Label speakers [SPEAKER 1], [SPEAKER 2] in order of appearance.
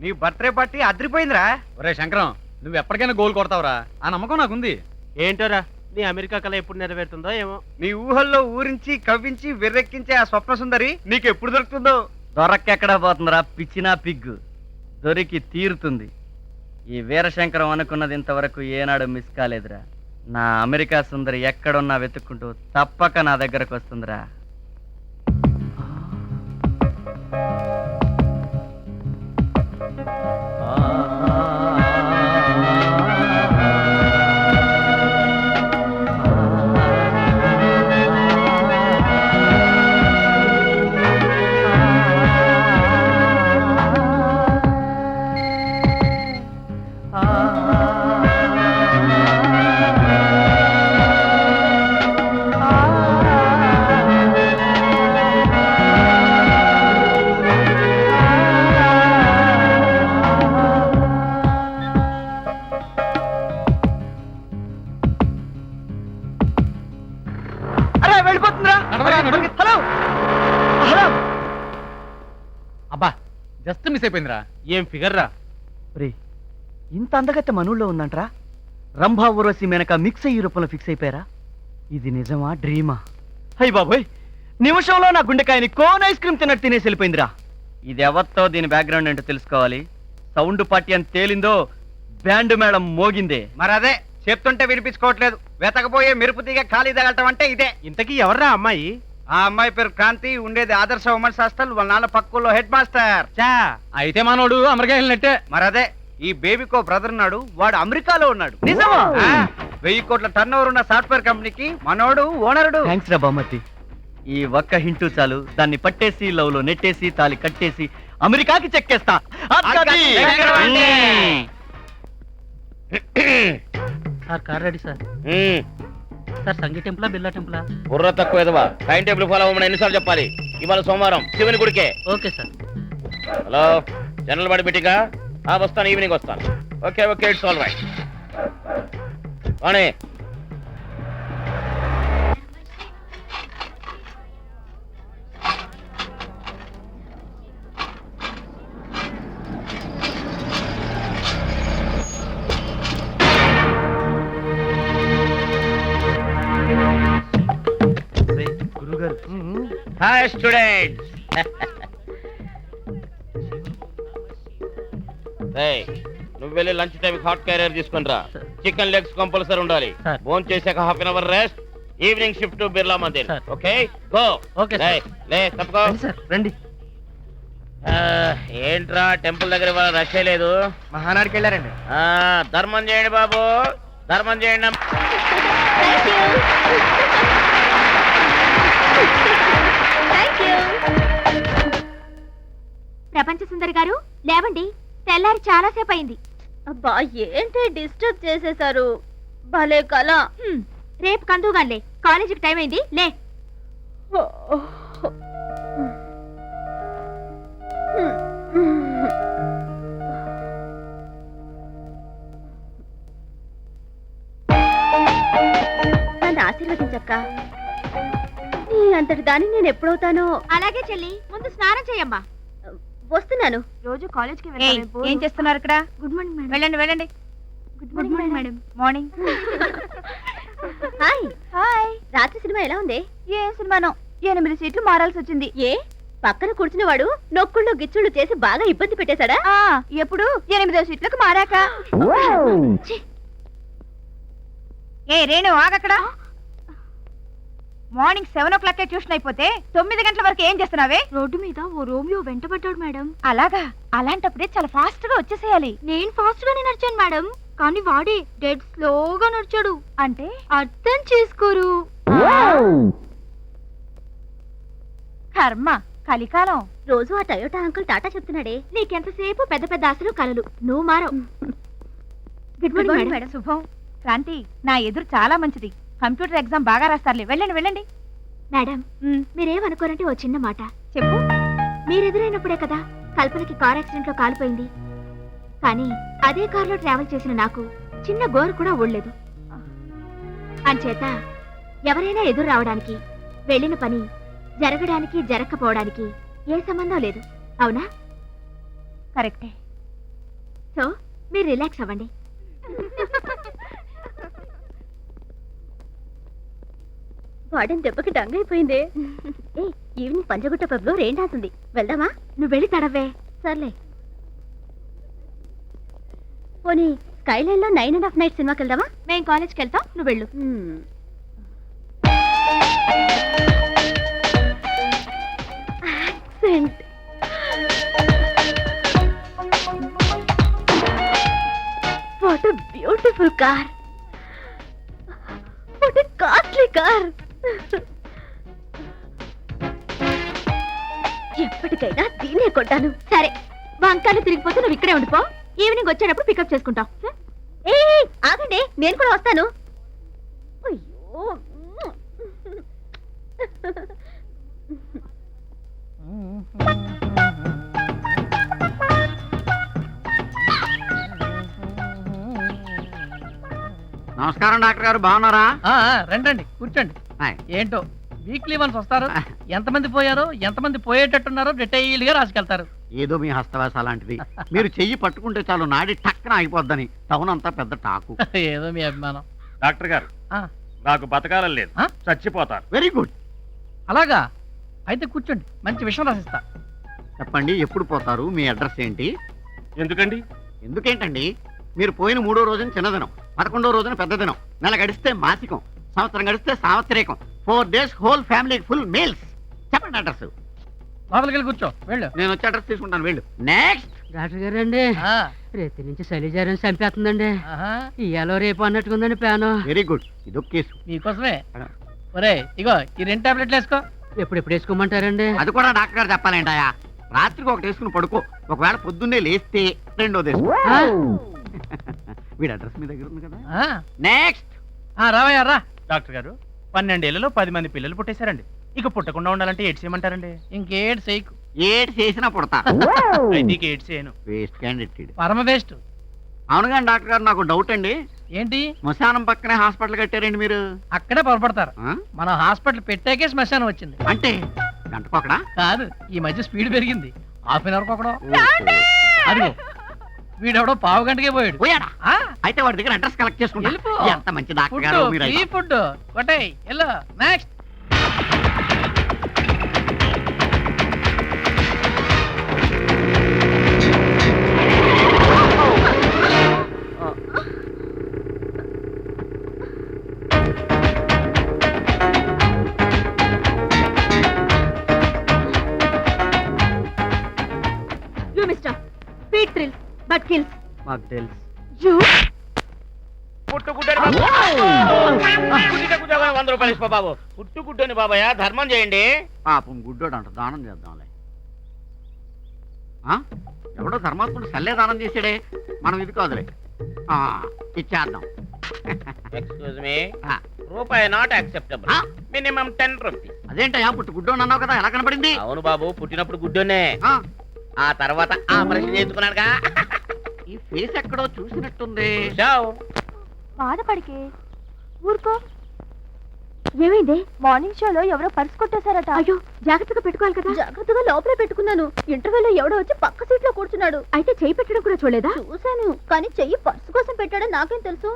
[SPEAKER 1] నీ birthday party అదిరిపోయిందిరా.
[SPEAKER 2] ఒరే శంకరం నువ్వు ఎప్పటికైనా గోల్ కొడతావురా. ఆ నమ్మకం నాకుంది.
[SPEAKER 3] ఏంటోరా నీ అమెరికా కళ ఎప్పుడు నెరవేరుతుందో ఏమో.
[SPEAKER 1] నీ ఊహల్లో ఊరించి కవ్వించి వెర్రెక్కించే ఆ స్వప్న సుందరి నీకు ఎప్పుడు దొరుకుతుందో?
[SPEAKER 4] దొరకెక్కడా పోతుందిరా పిచ్చినా పిగ్గు. దొరికి తీరుతుంది. ఈ వీరశంకరం అనుకున్నది ఇంతవరకు ఏనాడు మిస్ కాలేదురా. నా అమెరికా సుందరి ఎక్కడున్నా వెతుక్కుంటూ తప్పక నా దగ్గరకు వస్తుందిరా.
[SPEAKER 1] వెళ్ళిపోతుందిరా. హలో హలో
[SPEAKER 2] అబ్బా జస్ట్ మిస్ అయిపోయిందిరా.
[SPEAKER 3] ఏం ఫిగర్ రా?
[SPEAKER 4] రే ఇంత అందగత్తె మనూళ్ళో ఉందంట్రా? రంభా ఊర్వశి మేనక మిక్స్ అయ్యి రూపంలో ఫిక్స్ అయిపోయారా? ఇది నిజమా డ్రీమా హై బాబోయ్ నిమిషంలో నా గుండెకాయని కోన్ ఐస్ క్రీమ్ తిన్నట్టు తినేసి వెళ్ళిపోయిందిరా. ఇది ఎవరితో దీని బ్యాక్గ్రౌండ్ ఏంటో తెలుసుకోవాలి? సౌండ్ పార్టీ అని తేలిందో బ్యాండ్ మేడం మోగిందే.
[SPEAKER 1] మరి అదే చెప్తుంటే వినిపించుకోవట్లేదు. వెతకపోయే మెరుపు తీగ ఖాళీ తగలటం అంటే ఇదే.
[SPEAKER 3] ఇంతకీ ఎవర్రా అమ్మాయి?
[SPEAKER 1] ఆ అమ్మాయి పేరు క్రాంతి ఉండేది ఆదర్శ ఉమెన్స్ హాస్టల్ వాళ్ళ నాన్న పక్కల్లో హెడ్ మాస్టర్.
[SPEAKER 3] చా
[SPEAKER 2] అయితే మనోడు అమెరికా వెళ్ళినట్టే.
[SPEAKER 1] మరి అదే ఈ బేబీకో బ్రదర్ ఉన్నాడు వాడు అమెరికాలో ఉన్నాడు.
[SPEAKER 4] నిజమా?
[SPEAKER 1] వెయ్యి కోట్ల టర్న్ ఓవర్ ఉన్న సాఫ్ట్వేర్ కంపెనీకి మనోడు ఓనరుడు.
[SPEAKER 4] థ్యాంక్స్ రా బామ్మతి ఈ ఒక్క హింటూ చాలు. దాన్ని పట్టేసి లవ్లో నెట్టేసి తాలి కట్టేసి అమెరికాకి చెక్కేస్తా.
[SPEAKER 5] Sir car ready sir. Sir Sanghi టెంపులా Birla టెంపులా?
[SPEAKER 6] బుర్ర తక్కువ ఎదవా? టైం టేబుల్ ఫాలో అవ్వమని ఎన్నిసార్లు చెప్పాలి? ఇవాళ సోమవారం శివుని గుడికే.
[SPEAKER 5] Okay sir.
[SPEAKER 6] Hello general body మీటింగా? ఆ వస్తాను ఈవినింగ్ వస్తాను. Okay okay it's all right. Hi students నువ్వు వెళ్ళి లంచ్ టైం హాట్ క్యారియర్ తీసుకుని రా. చికెన్ లెగ్స్ కంపల్సరీ ఉండాలి. భోజనం చేశాక half an hour rest evening shift to Birla Mandir. Okay go
[SPEAKER 5] Okay, sir.
[SPEAKER 6] లే తప్పుకో.
[SPEAKER 5] రండి సార్ రండి.
[SPEAKER 6] ఆ, ఏంట్రా టెంపుల్ దగ్గర ఇవాళ రష్ లేదు?
[SPEAKER 1] మహానాడికి వెళ్ళారండి.
[SPEAKER 6] ఆ, ధర్మం చేయండి బాబు. ధర్మం చేయండి
[SPEAKER 7] ప్రపంచ సుందరి గారు లేవండి తెల్లారి చాలా సేపు అయింది
[SPEAKER 8] అబ్బా ఏంటి డిస్టర్బ్ చేసేశారు? భలే
[SPEAKER 7] హ్మ్, రేపు కందుగానిలే కాలేజీకి టైం అయింది లే.
[SPEAKER 8] నన్ను ఆశీర్వదించక్క. నీ అంతటి దాన్ని నేను ఎప్పుడవుతానో?
[SPEAKER 7] అలాగే చెల్లి ముందు స్నానం చేయమ్మా.
[SPEAKER 8] వస్తున్నాను.
[SPEAKER 7] రోజు కాలేజ్కి
[SPEAKER 8] ఏం
[SPEAKER 7] చేస్తున్నారు ఇక్కడ? Good morning madam. వెళ్ళండి వెళ్ళండి. Good morning madam. Morning.
[SPEAKER 8] Hi. Hi. రాత్రి సినిమా ఎలా ఉంది?
[SPEAKER 7] ఏ సినిమానో. ఎనిమిది సీట్లు మారాల్సి వచ్చింది.
[SPEAKER 8] ఏ? పక్కన కూర్చున్న వాడు నొక్కుళ్ళు గిచ్చుళ్ళు చేసి బాగా ఇబ్బంది పెట్టేశాడా?
[SPEAKER 7] ఆ ఎప్పుడు? ఎనిమిదో సీట్లకు మారాక. ఏ రేణు ఆగక్కడ. Morning seven o'clock tuition అయిపోతే తొమ్మిది గంటల వరకు ఏం చేస్తున్నావే?
[SPEAKER 8] రోడ్డు మీద ఓ రోమియో వెంటబడ్డాడు మేడం.
[SPEAKER 7] అలాగా? అలాంటప్పుడే చాలా ఫాస్ట్గా వచ్చేసేయాలి.
[SPEAKER 8] నేను ఫాస్ట్ గానే నడిచాను మేడం. కానీ వాడే డెడ్ స్లోగా నడిచాడు.
[SPEAKER 7] అంటే?
[SPEAKER 8] అర్థం చేసుకోరు.
[SPEAKER 7] కర్మ కలికాలం.
[SPEAKER 8] రోజు ఆ టయోటా అంకుల్ టాటా చెప్తున్నాడే
[SPEAKER 7] నీకెంతసేపు పెద్ద పెద్ద ఆశలు కలలు నువ్వు మారవు.
[SPEAKER 8] గుడ్ మార్నింగ్ మేడం
[SPEAKER 7] శుభం. క్రాంతి నా ఎదురు చాలా మంచిది. కంప్యూటర్ ఎగ్జామ్ బాగా రాస్తారులే. వెళ్ళండి వెళ్ళండి.
[SPEAKER 8] మేడం మీరేమనుకోరంటే ఓ చిన్న మాట.
[SPEAKER 7] చెప్పు.
[SPEAKER 8] మీరెదురైనప్పుడే కదా కల్పనకి కార్ యాక్సిడెంట్లో కాలిపోయింది. కానీ అదే కారులో ట్రావెల్ చేసిన నాకు చిన్న గోరు కూడా ఊడలేదు అంచేత ఎవరైనా ఎదురు రావడానికి వెళ్ళిన పని జరగడానికి జరగకపోవడానికి ఏ సంబంధం లేదు. అవునా?
[SPEAKER 7] కరెక్టే.
[SPEAKER 9] సో మీరు రిలాక్స్ అవ్వండి. వాడని దెబ్బకి డంగ్ అయిపోయింది ఏ ఈవినింగ్ పంజగుట్ట పబ్లో రెయిన్ డాన్స్ ఉంది వెళ్దామా? నువ్వు వెళ్ళి తడవే. సర్లే. పోనీ స్కైలైన్లో నైన్ అండ్ హాఫ్ నైట్ సినిమాకి వెళ్దామా? మేము కాలేజ్కి వెళ్తాం నువ్వు వెళ్ళు. Accent. What beautiful car. What costly car. ఎప్పటికైనా దీనే కొట్టాను. సరే వంకాయలు తిరిగిపోతే నువ్వు ఇక్కడే ఉండిపో. ఈవినింగ్ వచ్చేటప్పుడు పికప్ చేసుకుంటాం. ఏ ఆగండి నేను కూడా వస్తాను. అయ్యో
[SPEAKER 10] నమస్కారం డాక్టర్ గారు. బాగున్నారా?
[SPEAKER 11] రండి రండి. కూర్చోండి. ఏంటో? వీక్లీ వన్స్ వస్తారు. ఎంతమంది పోయారో ఎంతమంది పోయేటట్టున్నారో డీటెయిల్గా రాసుకెళ్తారు.
[SPEAKER 10] ఏదో మీ హస్తవాస అలాంటిది మీరు చెయ్యి పట్టుకుంటే చాలు నాడి టక్కన ఆగిపోద్దని. టౌన్ అంతా పెద్ద టాకు.
[SPEAKER 11] ఏదో మీ అభిమానం.
[SPEAKER 6] డాక్టర్ గారు
[SPEAKER 11] ఆ.
[SPEAKER 6] నాకు బతకాలని లేదు.
[SPEAKER 11] ఆ?
[SPEAKER 6] చచ్చిపోతాను.
[SPEAKER 10] Very good.
[SPEAKER 11] అలాగా? అయితే కూర్చోండి. మంచి విషయం రాసిస్తా.
[SPEAKER 10] చెప్పండి ఎప్పుడు పోతారు? మీ అడ్రస్ ఏంటి?
[SPEAKER 6] ఎందుకండి?
[SPEAKER 10] ఎందుకేంటండి? మీరు పోయిన మూడో రోజున చిన్నదినం పదకొండో రోజున పెద్ద దినం నెల గడిస్తే మాసికం. సంవత్సరం గడిస్తే సావత్రికం four days whole family full meals చెప్పండి అడ్రస్
[SPEAKER 11] లోపలికి వెళ్ళి కూర్చో. వెళ్ళు.
[SPEAKER 10] నేను వచ్చి అడ్రస్ తీసుకుంటాను. వెళ్ళు. నెక్స్ట్
[SPEAKER 12] డాక్టర్ గారు అండి
[SPEAKER 11] ఆ,
[SPEAKER 12] రేతి నుంచి శైలిజారం చంపేస్తుందండి.
[SPEAKER 11] ఆహా,
[SPEAKER 12] ఇయ్యాలో రేపు అన్నట్టుకుందండి ప్యాను
[SPEAKER 10] వెరీ గుడ్ ఇదొక కేసు.
[SPEAKER 11] మీకోసమే. ఒరే ఇగో ఈ రెండు టాబ్లెట్లు వేసుకో.
[SPEAKER 12] ఎప్పుడెప్పుడు వేసుకోమంటారండి?
[SPEAKER 10] అది కూడా డాక్టర్ గారు చెప్పాలేంటాయా రాత్రికి ఒకటి వేసుకుని పడుకో. ఒకవేళ పొద్దున్నే లేస్తే రెండోది వేసుకో.
[SPEAKER 12] ఆ?
[SPEAKER 10] వీడి అడ్రస్ మీ దగ్గర ఉంది కదా.
[SPEAKER 11] ఆ,
[SPEAKER 10] నెక్స్ట్
[SPEAKER 11] ఆ, రావయ్యా రా.
[SPEAKER 13] డాక్టర్ గారు పన్నెండేళ్ళలో పది మంది పిల్లలు పుట్టేశారండి. ఇక పుట్టకుండా ఉండాలంటే ఏడ్స్ చేయమంటారండి?
[SPEAKER 11] ఇంకేడు చేయకు.
[SPEAKER 10] ఏడు చేసినా పుడతా.
[SPEAKER 13] అయితే ఇక ఏడ్స్ చేయను.
[SPEAKER 10] వేస్ట్ క్యాండిడేట్
[SPEAKER 11] పరమ వేస్ట్.
[SPEAKER 10] అవును కానీ డాక్టర్ గారు నాకు డౌట్ అండి.
[SPEAKER 11] ఏంటి?
[SPEAKER 10] శ్మశానం పక్కనే హాస్పిటల్ కట్టారండి మీరు.
[SPEAKER 11] అక్కడే పొరపడతారు.
[SPEAKER 10] ఆ?
[SPEAKER 11] మన హాస్పిటల్ పెట్టాకే శ్మశానం వచ్చింది.
[SPEAKER 10] అంటే? గంటకొకడా
[SPEAKER 11] కాదు ఈ మధ్య స్పీడ్ పెరిగింది. హాఫ్ అన్ అవర్ ఒకడో అదిగో వీడెవడో పావు గంటకే పోయాడు.
[SPEAKER 10] పోయాడా?
[SPEAKER 11] ఆ,
[SPEAKER 10] అయితే వాడి దగ్గర అడ్రస్ కలెక్ట్ చేసుకుంటా.
[SPEAKER 11] వెళ్ళిపో.
[SPEAKER 10] ఎంత మంచి డాక్టర్
[SPEAKER 11] ఫుడ్
[SPEAKER 10] గారు మీరు
[SPEAKER 11] ఫ్రీ ఫుడ్ కొట్టాయి yellow next
[SPEAKER 9] you mister speed thrill but kills
[SPEAKER 10] మాకు తెలుసు.
[SPEAKER 6] పుట్టుగుడ్డని బాబు. వంద రూపాయలు ఇస్తా బాబు. పుట్టుగుడ్డని బాబాయ్ ధర్మం చేయండి.
[SPEAKER 10] పాపం గుడ్డోడు అంట దానం చేద్దాంలే. ఆ? ఎవడో ధర్మాత్ముడు సల్లే దానం చేసాడే మనం ఇది కాదులే. ఇచ్చేద్దాం.
[SPEAKER 6] Excuse me. రూపాయి not acceptable? Minimum ten rupees
[SPEAKER 10] అదేంటయ్యా పుట్టు గుడ్డోడు అన్నావు కదా ఎలా కనపడింది
[SPEAKER 6] అవును బాబు పుట్టినప్పుడు గుడ్డనే.
[SPEAKER 10] ఆ,
[SPEAKER 6] ఆ తర్వాత ఆపరేషన్ చేసుకున్నాడుగా
[SPEAKER 10] ఈ ఫేస్ ఎక్కడో చూసినట్టుంది?
[SPEAKER 7] బాధపడికే. ఊరుకో.
[SPEAKER 9] ఏమైంది?
[SPEAKER 7] మార్నింగ్ షోలో ఎవరో పర్స్ కొట్టేశారట.
[SPEAKER 9] అయ్యో జాగ్రత్తగా పెట్టుకోవాలి కదా. జాగ్రత్తగా లోపలే పెట్టుకున్నాను. ఇంటర్వెల్లో ఎవడో వచ్చి పక్క సీట్లో కూర్చున్నాడు. అయితే చెయ్యి పెట్టడం కూడా చూడలేదా? చూశాను కానీ చెయ్యి పర్సు కోసం పెట్టాడని నాకేం తెలుసు?